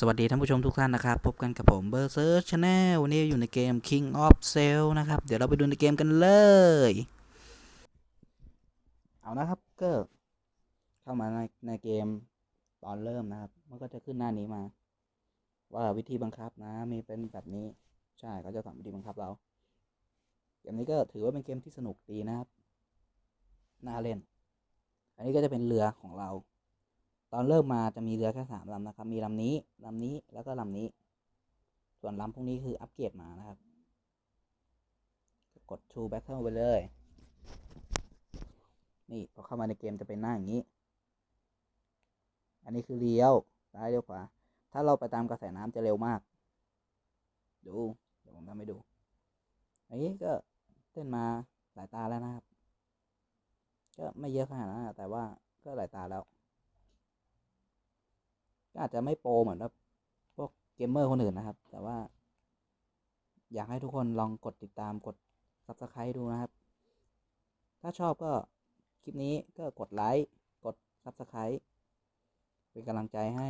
สวัสดีท่านผู้ชมทุกท่านนะครับ พบกันกับผมเบอร์เซอร์ชาแนลวันนี้อยู่ในเกม King of Cell นะครับ เดี๋ยวเราไปดูในเกมกันเลย เอานะครับก็เข้ามาในในเกมตอนเริ่มนะครับ มันก็จะขึ้นหน้านี้มา ว่าวิธีบังคับนะ มีเป็นแบบนี้ ใช่เขาจะสอนวิธีบังคับเรา เกมนี้ก็ถือว่าเป็นเกมที่สนุกดีนะครับ น่าเล่น อันนี้ก็จะเป็นเรือของเรา ตอนเริ่มมาจะมีเรือแค่สามลำนะครับ มีลำนี้ลำนี้แล้วก็ลำนี้ ส่วนลำพวกนี้คืออัปเกรดมานะครับ กด True Battle ไปเลย นี่พอเข้ามาในเกมจะเป็นหน้าอย่างนี้ อันนี้คือเลี้ยวซ้ายเลี้ยวขวา ถ้าเราไปตามกระแสน้ำจะเร็วมาก ดู เดี๋ยวผมทำให้ดู อันนี้ก็เต้นมาหลายตาแล้วนะครับ ก็ไม่เยอะขนาดนั้นแต่ว่าก็หลายตาแล้ว ก็อาจจะไม่โปรเหมือนแบบพวกเกมเมอร์คนอื่นนะครับ แต่ว่า อยากให้ทุกคนลองกดติดตามกด Subscribe ดูนะครับ ถ้าชอบก็คลิปนี้ก็กดไลค์กด Subscribe เป็นกำลังใจให้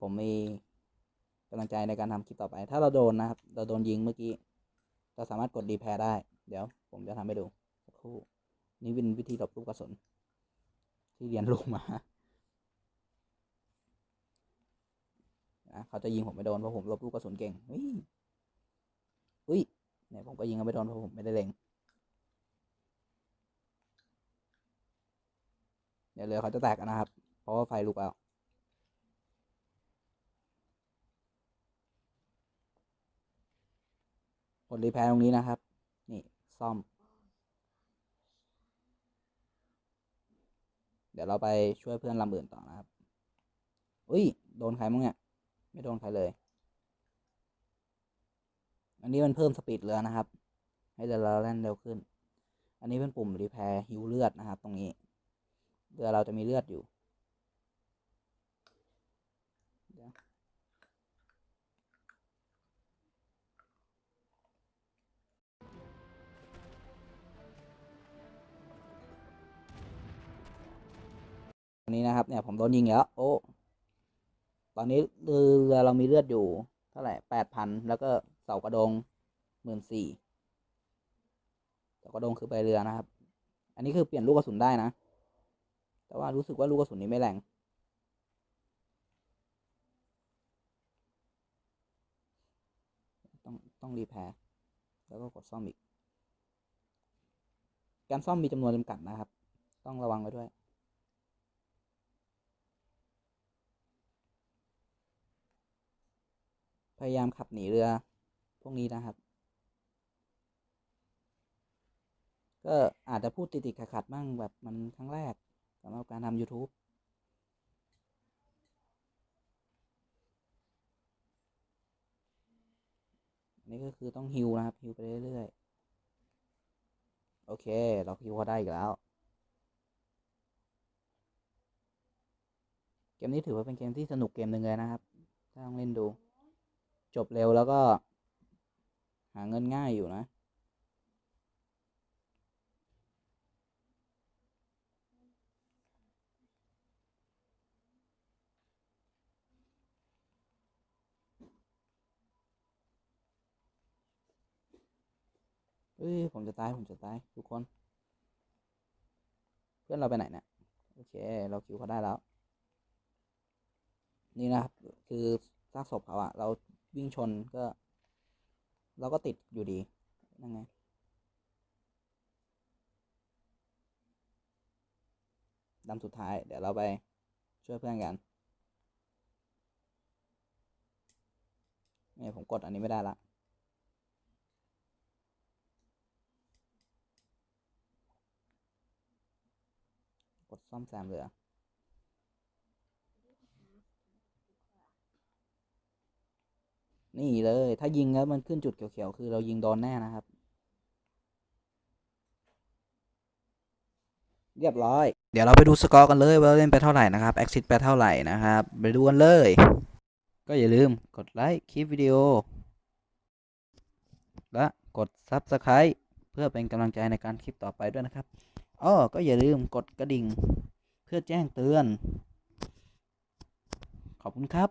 ผมมีกำลังใจในการทำคลิปต่อไป ถ้าเราโดนนะครับ เราโดนยิงเมื่อกี้ เราสามารถกดดีแพรได้ เดี๋ยวผมจะทำให้ดูสักครู่ นี่เป็นวิธีหลบลูกกระสุน ที่เรียนรู้มา นะเขาจะยิงผมไม่โดนเพราะผมลบลูกกระสุนเก่งอุ้ยอุ้ยเนี่ยผมก็ยิงเขาไม่โดนเพราะผมไม่ได้เล็งเดี๋ยวเรือเขาจะแตกนะครับ เพราะว่าไฟลุกแล้วกดรีแพร์ตรงนี้นะครับ นี่ซ่อม เดี๋ยวเราไปช่วยเพื่อนลำอื่นต่อนะครับ อุ้ย โดนใครมั้งเนี่ย ไม่โดนใครเลย อันนี้มันเพิ่มสปีดเรือนะครับ ให้เรือเราแล่นเร็วขึ้น อันนี้เป็นปุ่มรีแพร์ฮิวเลือดนะครับ ตรงนี้ เรือเราจะมีเลือดอยู่ยอันนี้นะครับเนี่ยผมโดนยิงแล้วโอ้ ตอนนี้เรือเรามีเลือดอยู่เท่าไหร่แปดพันแล้วก็เสากระดงหมื่นสี่เสากระดงคือใบเรือนะครับ อันนี้คือเปลี่ยนลูกกระสุนได้นะ แต่ว่ารู้สึกว่าลูกกระสุนนี้ไม่แรงต้องต้องรีแพร์แล้วก็กดซ่อมอีก การซ่อมมีจำนวนจำกัดนะครับ ต้องระวังไว้ด้วย พยายามขับหนีเรือ พวกนี้นะครับ ก็อาจจะพูดติดติดขัดๆบ้างแบบมันครั้งแรกสำหรับการทำ YouTube นนี้ก็คือต้องฮิวนะครับฮิวไปเรื่อยๆ โอเค เราฮิวเขาได้อีกแล้ว เกมนี้ถือว่าเป็นเกมที่สนุกเกมหนึ่งเลยนะครับ ถ้าลองเล่นดู จบเร็วแล้วก็ หาเงินง่ายอยู่นะเอ้ย ผมจะตาย ผมจะตาย ทุกคน เพื่อนเราไปไหนเนี่ยโอเค เราคิวเขาได้แล้ว นี่นะครับ คือซากศพเขาอะเรา วิ่งชนก็ เราก็ติดอยู่ดีนั่นไงดำสุดท้าย เดี๋ยวเราไปช่วยเพื่อนกันนี่ผมกดอันนี้ไม่ได้ละกดซ่อมแซมเรือ นี่เลย ถ้ายิงแล้วมันขึ้นจุดเขียวๆ คือเรายิงโดนแน่นะครับ เรียบร้อย เดี๋ยวเราไปดูสกอร์กันเลยว่าเล่นไปเท่าไหร่นะครับแอคซิสไปเท่าไหร่นะครับ ไปดูกันเลย ก็อย่าลืมกดไลค์คลิปวิดีโอ และกด Subscribe เพื่อเป็นกำลังใจในการคลิปต่อไปด้วยนะครับอ้อก็อย่าลืมกดกระดิ่ง เพื่อแจ้งเตือน ขอบคุณครับ